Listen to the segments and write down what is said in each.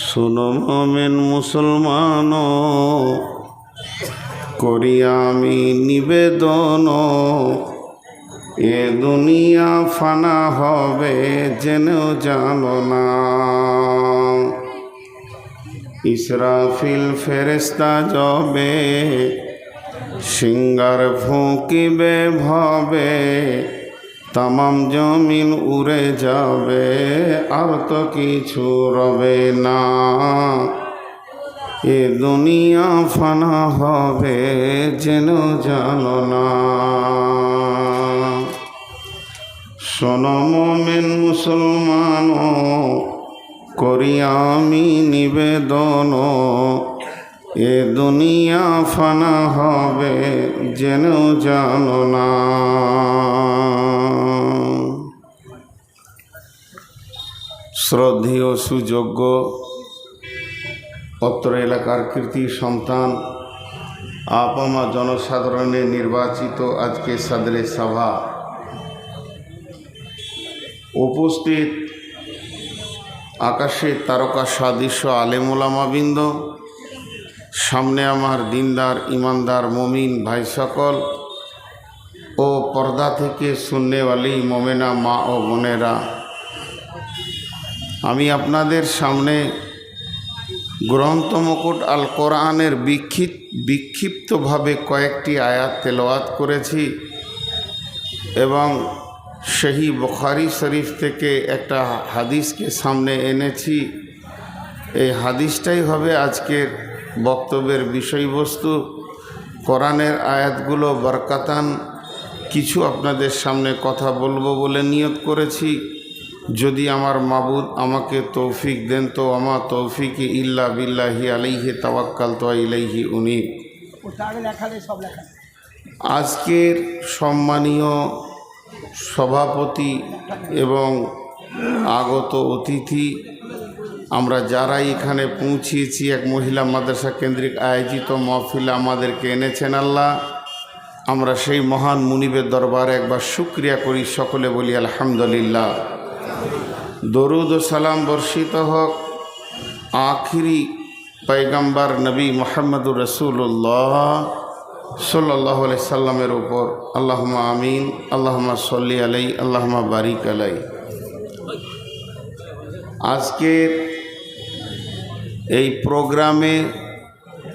শোনো মমিন মুসলমান, করি আমি নিবেদন। এ দুনিয়া ফানা হবে জেনেও জানো না। ইসরাফিল ফেরেস্তা যাবে সিঙ্গার ফুঁকিবে ভবে। তামাম জমিন উড়ে যাবে, আর তো কিছু রবে না। এ দুনিয়া ফানা হবে যেন জানো না। শোনো মোমেন মুসলমান করি আমি নিবেদন এ দুনিয়া ফানা হবে যেন জানো না। শ্রদ্ধেয়, সুযোগ্য অত্র এলাকার কৃতি সন্তান আপামা জনসাধারণের নির্বাচিত আজকে সাদরে সভা। উপস্থিত আকাশে তারকা সাদৃশ্য আলেমুলামাবৃন্দ সামনে আমার দিনদার, ইমানদার, মমিন ভাই সকল ও পর্দা থেকে শূন্যওয়ালি মোমেনা মা ও বোনেরা। আমি আপনাদের সামনে গ্রন্থ মুকুট আল কোরআনের বিক্ষিপ, বিক্ষিপ্তভাবে কয়েকটি আয়াত তেলাওয়াত করেছি এবং সেই বখারি শরীফ থেকে একটা হাদিসকে সামনে এনেছি। এই হাদিসটাই হবে আজকের বক্তব্যের বিষয়বস্তু, কোরআনের আয়াতগুলো বরকাতান, কিছু আপনাদের সামনে কথা বলব বলে নিয়ত করেছি। যদি আমার মাবুদ আমাকে তৌফিক দেন, তো আমার তৌফিক ইল্লা বিল্লাহি আলাইহি তাওয়াক্কাল তো ইলাইহি উনি আজকের সম্মানীয় সভাপতি এবং আগত অতিথি আমরা যারা এখানে পৌঁছিয়েছি, এক মহিলা মাদ্রাসা কেন্দ্রিক আয়োজিত মহফিল আমাদেরকে এনেছেন আল্লাহ। আমরা সেই মহান মুনিবের দরবারে একবার শুক্রিয়া করি, সকলে বলি আলহামদুলিল্লাহ। দরুদ ও সালাম বর্ষিত হোক। আখিরি পৈগম্বর নবী মোহাম্মদুর রসুল্লাহ সাল্লাহ সাল্লামের উপর। আল্লাহমা আমিন আল্লাহমা সল্লি আলাই আল্লাহমা বারিক আলাই আজকের এই প্রোগ্রামে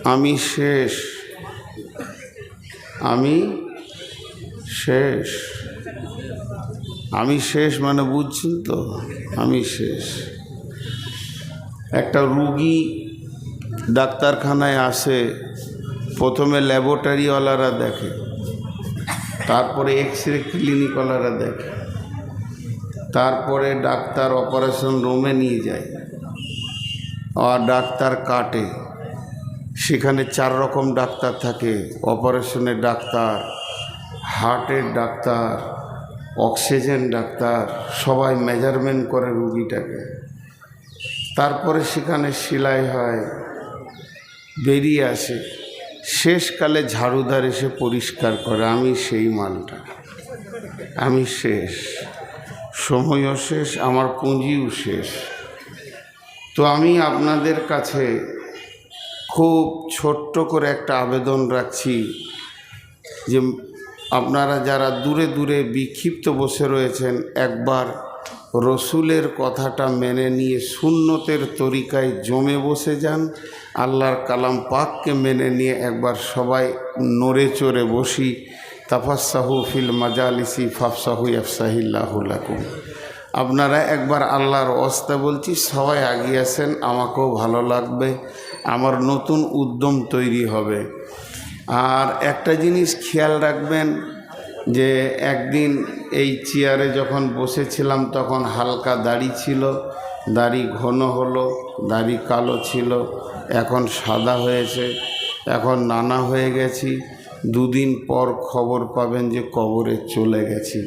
আমি শেষ। আমি শেষ। আমি শেষ মানে বুঝছেন তো? আমি শেষ। একটা রুগী ডাক্তারখানায় আসে, প্রথমে ল্যাবরেটরিওয়ালারা দেখে, তারপরে এক্স রে ক্লিনিকওয়ালারা দেখে, তারপরে ডাক্তার অপারেশন রুমে নিয়ে যায়। আর ডাক্তার কাটে। সেখানে চার রকম ডাক্তার থাকে। অপারেশনের ডাক্তার, হার্টের ডাক্তার, অক্সিজেন ডাক্তার, সবাই মেজারমেন্ট করে রুগীটাকে। তারপরে সেখানে সেলাই হয়, বেরিয়ে আসে। শেষকালে ঝাড়ুদার এসে পরিষ্কার করে, আমি সেই মালটা। আমি শেষ। সময়ও শেষ, আমার পুঁজিও শেষ। তো আমি আপনাদের কাছে খুব ছোট্ট করে একটা আবেদন রাখছি যে আপনারা যারা দূরে দূরে বিক্ষিপ্ত বসে রয়েছেন, একবার রসুলের কথাটা মেনে নিয়ে সুন্নতের তরিকায় জমে বসে যান, আল্লাহর কালাম পাককে মেনে নিয়ে একবার সবাই নড়ে চড়ে বসি তাফাসাহু ফিল মাজালিসি ফাফসাহু আফসাহিল্লাহুলাকুম আপনারা একবার আল্লাহর অস্তা বলছি, সবাই আগিয়ে আসেন, আমাকেও ভালো লাগবে, আমার নতুন উদ্যম তৈরি হবে। আর একটা জিনিস খেয়াল রাখবেন, যে একদিন এই চেয়ারে যখন বসেছিলাম, তখন হালকা দাড়ি ছিল, দাড়ি ঘন হলো, দাড়ি কালো ছিল, এখন সাদা হয়েছে, এখন নানা হয়ে গেছি, দুদিন পর খবর পাবেন যে কবরে চলে গেছি।